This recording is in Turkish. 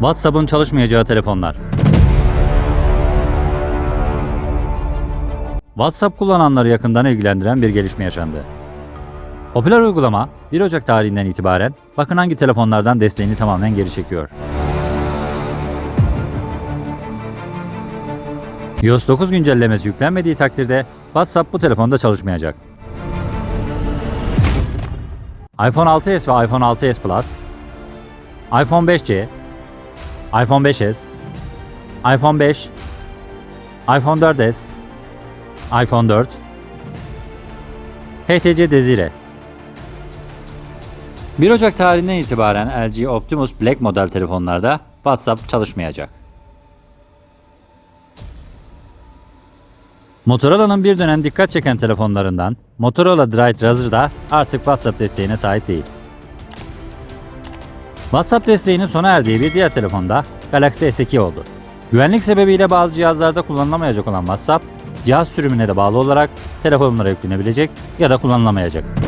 WhatsApp'ın çalışmayacağı telefonlar. WhatsApp kullananları yakından ilgilendiren bir gelişme yaşandı. Popüler uygulama 1 Ocak tarihinden itibaren bakın hangi telefonlardan desteğini tamamen geri çekiyor. iOS 9 güncellemesi yüklenmediği takdirde WhatsApp bu telefonda çalışmayacak. iPhone 6s ve iPhone 6s Plus, iPhone 5c, iPhone 5s, iPhone 5, iPhone 4s, iPhone 4, HTC Desire. 1 Ocak tarihinden itibaren LG Optimus Black model telefonlarda WhatsApp çalışmayacak. Motorola'nın bir dönem dikkat çeken telefonlarından Motorola Dryte Razr da artık WhatsApp desteğine sahip değil. WhatsApp desteğinin sona erdiği bir diğer telefonda Galaxy S2 oldu. Güvenlik sebebiyle bazı cihazlarda kullanılamayacak olan WhatsApp, cihaz sürümüne de bağlı olarak telefonlara yüklenebilecek ya da kullanılamayacak.